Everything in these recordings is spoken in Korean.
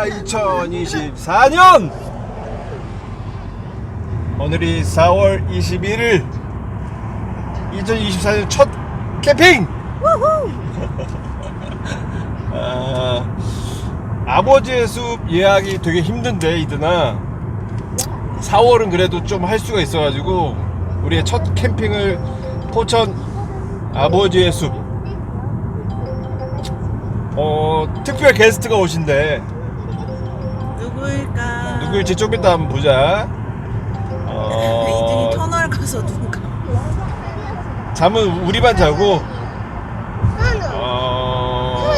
자, 2024년 오늘이 4월 21일 2024년 첫 캠핑. 아, 아버지의 숲 예약이 되게 힘든데 이드나 4월은 그래도 좀 할 수가 있어가지고 우리의 첫 캠핑을 포천 아버지의 숲 어, 특별 게스트가 오신대. 누구일까? 누구일지 좀 이따 한번 보자. 이등이 어, 터널 가서 누가? 잠은 우리 반 자고, 어,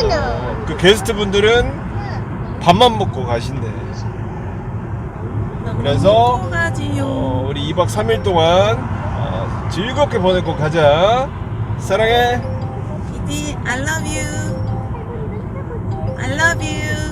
그 게스트 분들은 밥만 먹고 가신대. 그래서. 어, 우리 2박 3일 동안 어, 즐겁게 보내고 가자. 사랑해. 이디 I love you. I love you.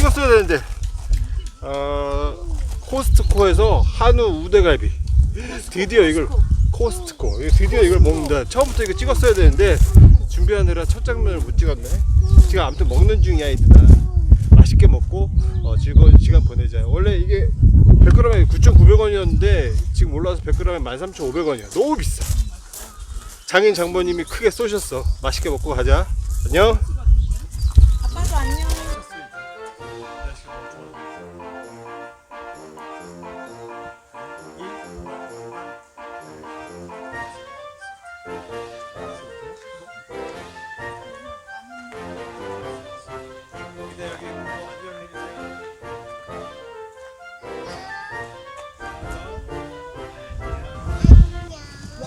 찍었어야 되는데. 어, 코스트코에서 한우 우대갈비. 드디어 이걸 코스트코. 드디어 이걸 먹는다. 처음부터 이거 찍었어야 되는데 준비하느라 첫 장면을 못 찍었네. 지금 아무튼 먹는 중이야 이들아. 맛있게 먹고 어, 즐거운 시간 보내자. 원래 이게 100g에 9,900원이었는데 지금 올라와서 100g에 13,500원이야. 너무 비싸. 장인 장모님이 크게 쏘셨어. 맛있게 먹고 가자. 안녕.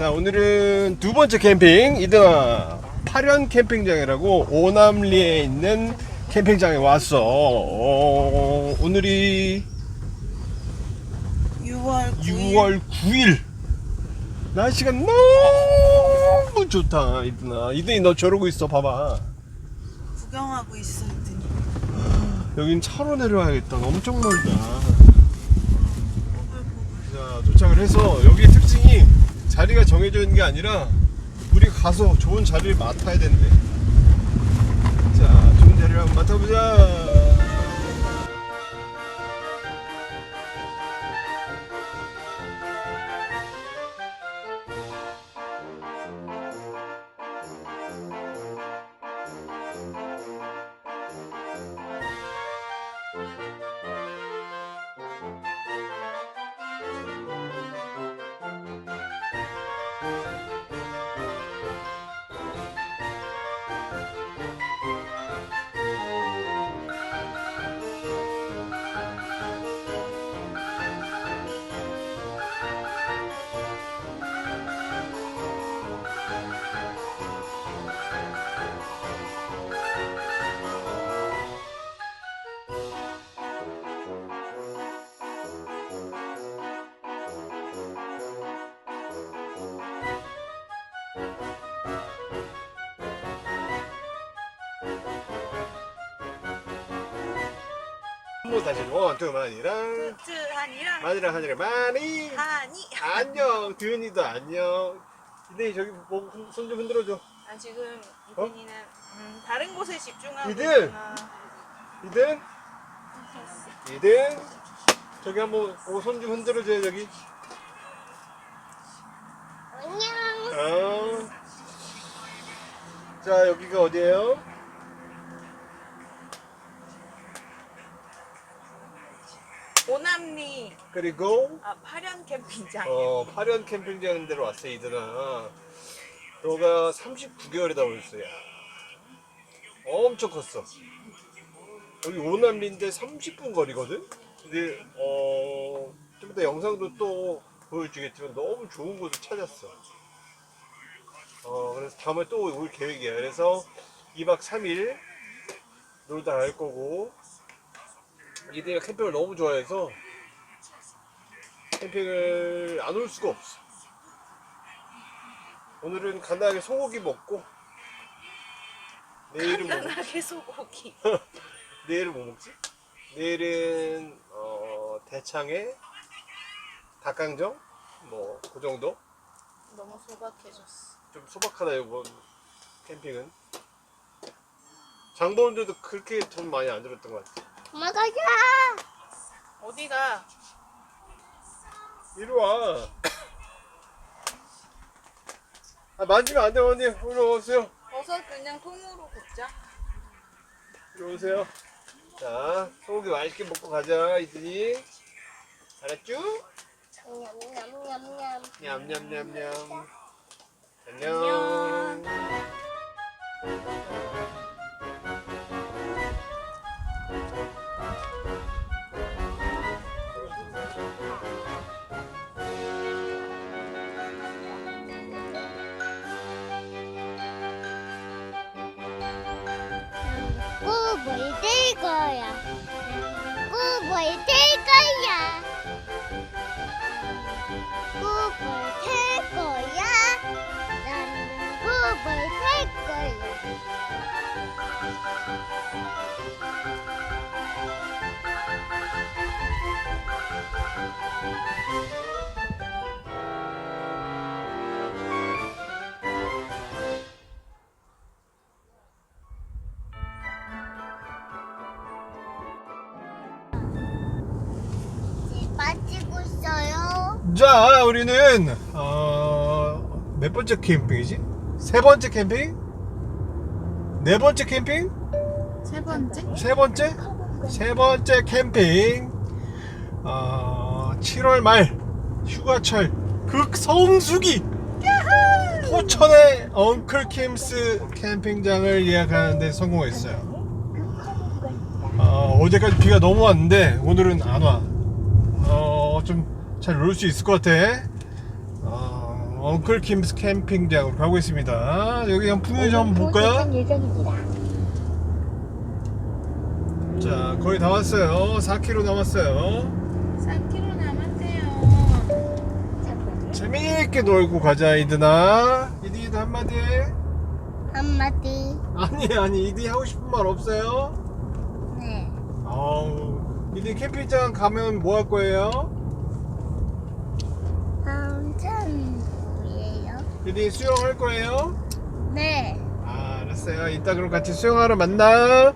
자 오늘은 두 번째 캠핑 이등아. 파련 캠핑장이라고 오남리에 있는 캠핑장에 왔어. 어, 오늘이 6월 9일. 6월 9일. 날씨가 너무 좋다 이등아. 이등이 너 저러고 있어 봐봐. 구경하고 있어 이든이. 여긴 차로 내려와야겠다. 엄청 멀다. 자 도착을 해서 여기 특징이 자리가 정해져 있는 게 아니라 우리 가서 좋은 자리를 맡아야 된대 자 좋은 자리를 한번 맡아보자 한번 다시 원투 만이랑 뚜뚜한이랑 만이랑 한이랑 많이 한이. 안녕 드은이도 안녕 근데 저기 뭐손 좀 흔들어줘 아 지금 어? 이든이는 음, 다른 곳에 집중하고 이든! 있구나. 이든 이든 저기 한번 손 좀 흔들어줘요 저기 어. 자 여기가 어디예요? 오남리 그리고 아 파련 캠핑장. 어, 파련 캠핑장 데로 왔어 이들아 너가 39개월이다 벌써 야 엄청 컸어. 여기 오남리인데 30분 거리거든? 근데, 어, 좀 이따 영상도 또 보여주겠지만 너무 좋은 곳을 찾았어. 어, 그래서 다음에 또 올 계획이야. 그래서 2박 3일 놀다 갈 거고, 이들이가 캠핑을 너무 좋아해서 캠핑을 안 올 수가 없어. 오늘은 간단하게 소고기 먹고, 내일은 뭐, 간단하게 소고기. 내일은 뭐 먹지? 내일은 어, 대창에 닭강정 뭐 그 정도 너무 소박해졌어. 좀 소박하다 이번 캠핑은 장보는데도 그렇게 돈 많이 안 들었던 것 같아 엄마 가자. 어디가? 이리 와 아, 만지면 안 돼 언니 이리 오세요 버섯 그냥 통으로 굽자. 이리 오세요 자 소고기 맛있게 먹고 가자 이들이 알았죠? 냠냠냠냠. 냠냠냠냠. 안녕. 들 자, 우리는 어, 몇 번째 캠핑이지? 세 번째 캠핑? 네 번째 캠핑? 세 번째? 세 번째? 세 번째 캠핑. 어, 7월 말 휴가철 극성수기 포천의 엉클 킴스 캠핑장을 예약하는데 성공했어요. 어, 어제까지 비가 너무 왔는데 오늘은 안 와. 잘 놀 수 있을 것 같아. 어, 엉클 킴스 캠핑장으로 가고 있습니다. 여기 좀 한번 볼까요? 자, 거의 다 왔어요. 4km 남았어요. 4kg 남았대요. 재미있게 놀고 가자, 이드나. 이드이드 한마디 해. 한마디. 아니, 아니, 이드 하고 싶은 말 없어요? 네. 아우, 이드 캠핑장 가면 뭐 할 거예요? 이드 수영할 거예요? 네. 아, 알았어요. 이따 그럼 같이 수영하러 만나.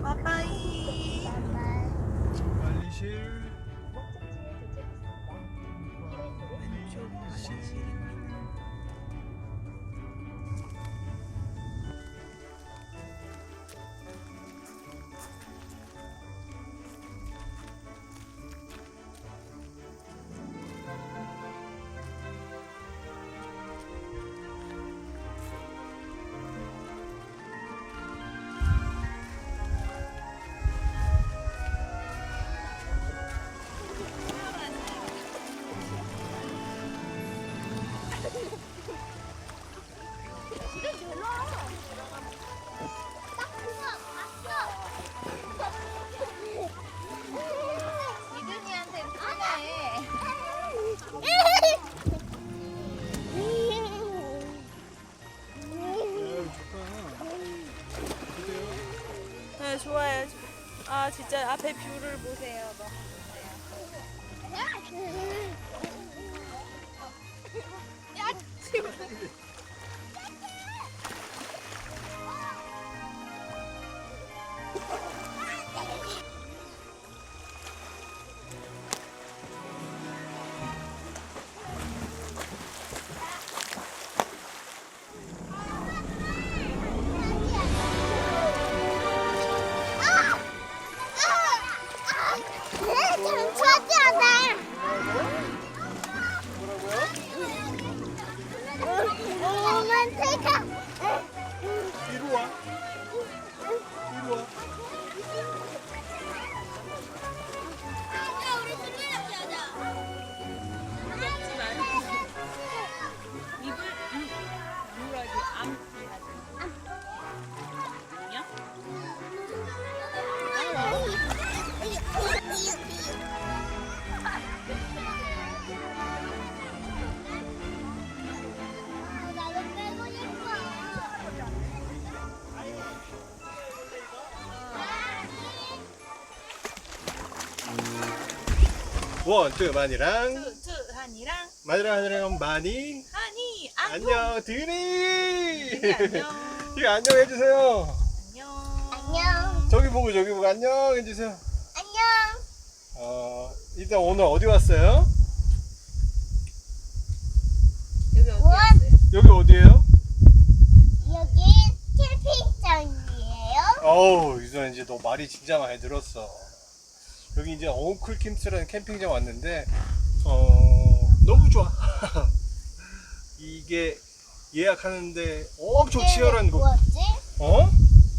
원, 투, 만이랑 투 투 한이랑 만이랑 한이랑 많이 한이 안녕. 안녕 드니 드니 안녕. 이거 안녕 해주세요 안녕. 안녕. 저기 보고 저기 보고 안녕 해주세요 안녕. 어 일단 오늘 어디 왔어요? 여기 어디 원. 왔어요? 여기 어디예요? 여기 캠핑장이에요. 어우 유선 이제 너 말이 진짜 많이 늘었어 여기 이제 엉클 캠스라는 캠핑장 왔는데 어 너무 좋아 이게 예약하는데 엄청 치열한 곳 뭐지? 어?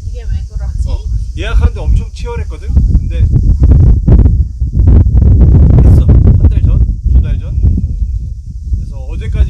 이게 왜 그러지? 어, 예약하는데 엄청 치열했거든? 근데 했어 한 달 전? 두 달 전? 그래서 어제까지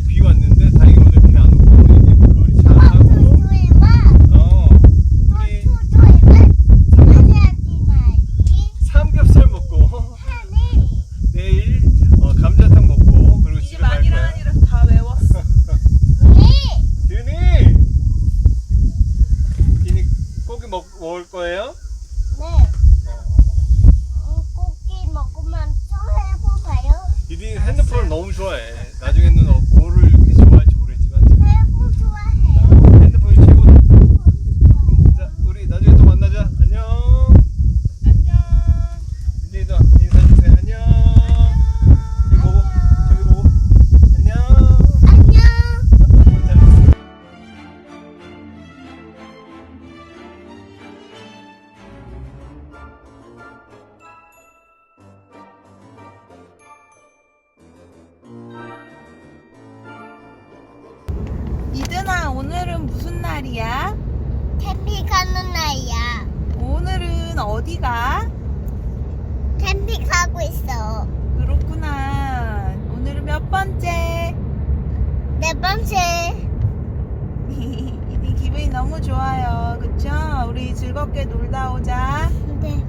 날이야? 캠핑 가는 날이야. 오늘은 어디가? 캠핑 가고 있어. 그렇구나. 오늘은 몇 번째? 네 번째. 이든 기분이 너무 좋아요. 그쵸? 우리 즐겁게 놀다 오자. 네.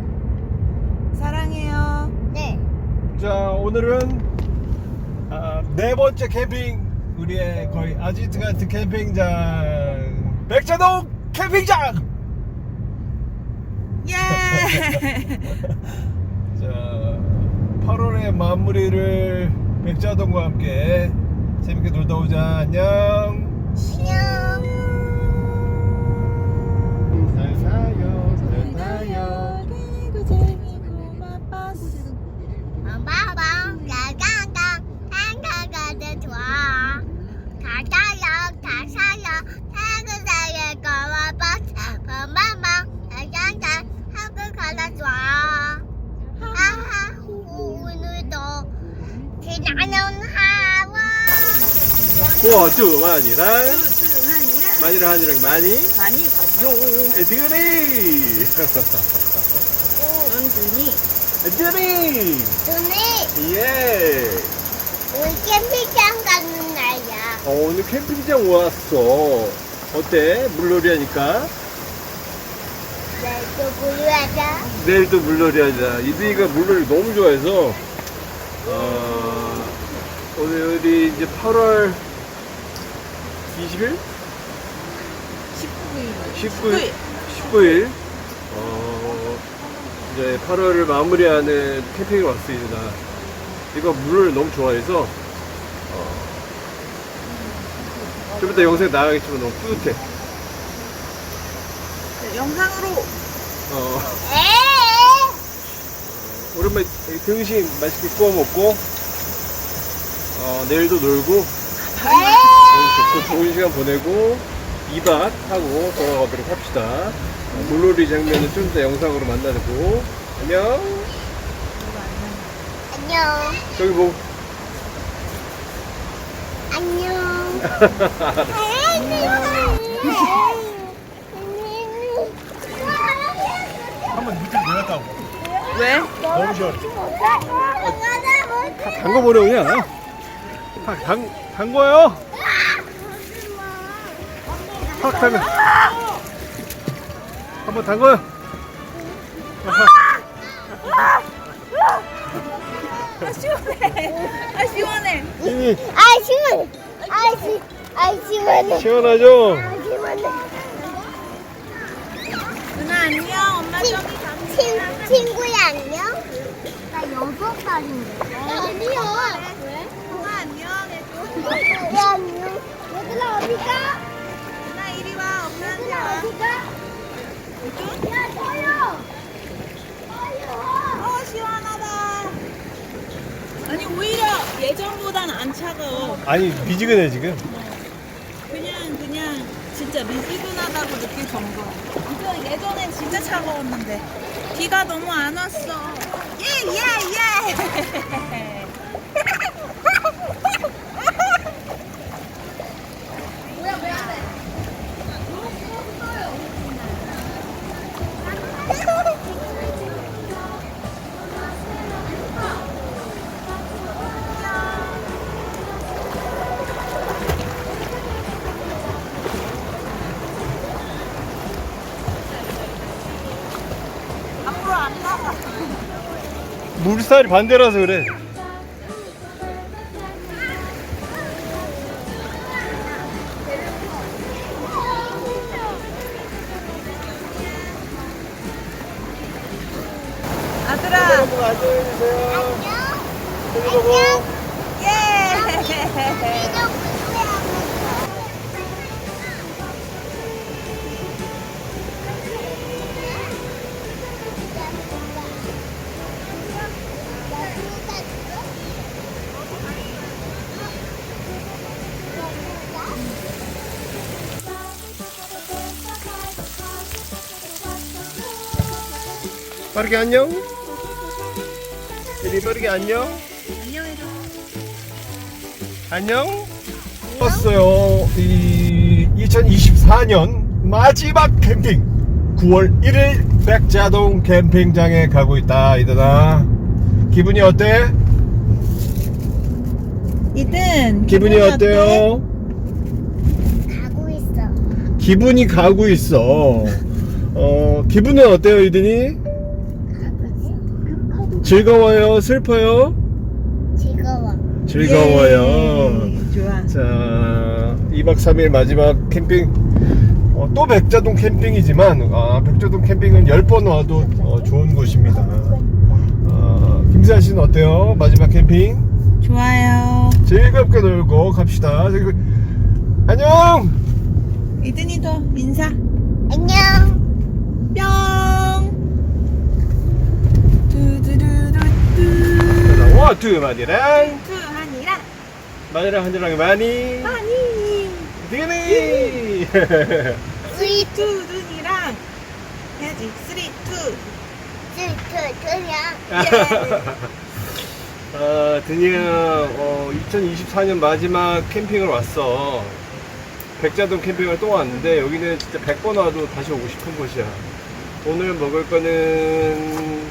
사랑해요. 네. 자, 오늘은 아, 네 번째 캠핑. 우리의 거의 아지트 같은 캠핑장. 백자동 캠핑장! 예! 자, 8월의 마무리를 백자동과 함께 재밌게 놀다 오자. 안녕. 안녕. 나는 하와. 두 만이랑 만이랑 한이랑 많이 많이 가요. 애들이 은근히 애들이 눈이 예. 우리 캠핑장 가는 날이야. 어, 오늘 캠핑장 왔어. 어때? 물놀이 하니까 내일도 부르하자. 내일도 물놀이 하자. 이드이가 물놀이 너무 좋아해서 어, 오늘이 이제 8월 20일? 19일. 19일, 19일 어, 이제 8월을 마무리하는 캠핑을 왔습니다. 이거 물을 너무 좋아해서 어, 좀 이따 영상 나가겠지만 너무 뿌듯해. 네, 영상으로 어. 오랜만에 등심 맛있게 구워 먹고 어, 내일도 놀고 좋고 좋은 시간 보내고 이밭 하고 돌아가도록 합시다. 어, 물놀이 장면은 좀 이따 영상으로 만나고 안녕. 안녕. 저기 뭐 안녕. 한번 밑에 내렸다고. 왜? 너무 시원해. 다 담궈 버려 그냥. 다 담, 담궈요. 확 담겨. 한번 담궈요. 아 시원해. 아 시원해. 이미 아 시원. 아 시. 아 시원해. 시원하죠? 아 시원해. 누나 안녕. 엄마 친, 저기 가. 친 친구야 안녕. 나 여섯 살인데. 아니야. 왜? 엄마 안녕해줘. 야, 안녕. 얘들아, 어디 가? 나 이리 와. 엄마한테 얘들아, 와. 어디 가? 야, 서요. 서요. 어 시원하다. 아니 오히려 예전보단 안 차가워. 아니 미지근해 지금. 그냥 그냥 진짜 미지근하다고 느낄 정도. 이거 예전엔 진짜 차가웠는데 비가 너무 안 왔어. 예예 예. 물살이 반대라서 그래. 아들아. 안녕해주세요. 안녕. 예. 빠르게 안녕. 이리 빠르게 안녕. 안녕해줘. 안녕. 왔어요. 이 2024년 마지막 캠핑 9월 1일 백자동 캠핑장에 가고 있다 이들아. 기분이 어때? 이든 기분이 어때요? 가고 있어. 기분이 가고 있어. 어, 기분은 어때요, 이든이? 즐거워요? 슬퍼요? 즐거워. 즐거워요. 예, 좋아. 자, 2박 3일 마지막 캠핑. 어, 또 백자동 캠핑이지만, 아, 백자동 캠핑은 10번 와도 어, 좋은 곳입니다. 어, 김세아 씨는 어때요? 마지막 캠핑? 좋아요. 즐겁게 놀고 갑시다. 저기, 안녕! 이든이도 인사. 안녕. 뿅. 자, 원투 마디랑, 투한이랑 마디랑 한지랑 많이. 많이. 디그니! 스윗 투둔이랑 해야지. 쓰리 투. 스위트 그냥. 예. 아, 어, 2024년 마지막 캠핑을 왔어. 백자동 캠핑을 또 왔는데 여기는 진짜 100번 와도 다시 오고 싶은 곳이야. 오늘 먹을 거는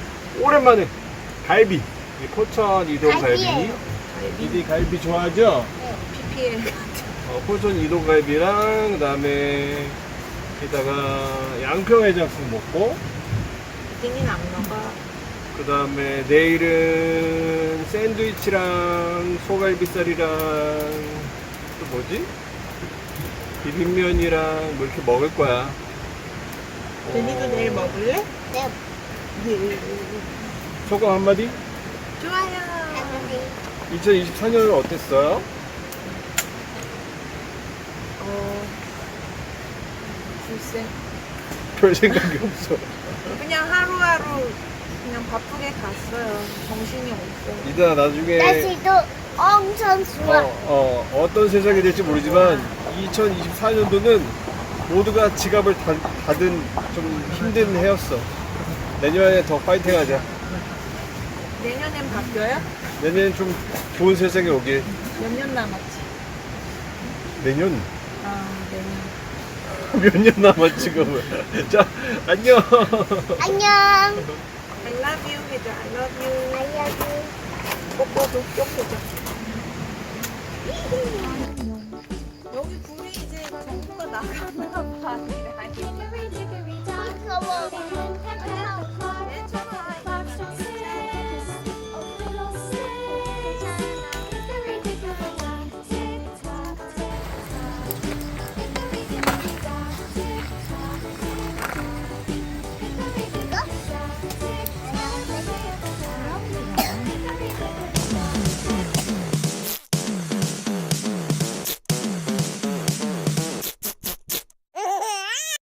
오랜만에 갈비. 이 포천 이동 갈비. 갈비예요. 이디 갈비 좋아하죠? PPL. 어, 포천 이동 갈비랑 그다음에 이따가 양평해장국 먹고 이든이는 안 먹어. 그 다음에 내일은 샌드위치랑 소갈비살이랑 또 뭐지? 비빔면이랑 뭐 이렇게 먹을 거야. 이든이도 내일 먹을래? 네. 소감 한마디? 좋아요. 2024년은 어땠어요? 어. 글쎄. 별 생각이 없어. 그냥 하루하루 그냥 바쁘게 갔어요. 정신이 없어. 이따 나중에 날씨도 엄청 좋아. 어, 어, 어떤 세상이 될지 모르지만 2024년도는 모두가 지갑을 닫, 닫은 좀 힘든 해였어. 내년에 더 파이팅 하자. 내년엔 바뀌어요? 내년엔 좀 좋은 세상이 오길. 몇 년 남았지? 내년? 아, 내년. 몇 년 남았지, 그러면. 자, 안녕. 안녕. I love you 해줘. I love you. 알려줘. 뽀뽀도 쪽 해줘. 여기 불이 이제 전부가 나가나 봐. 무서워.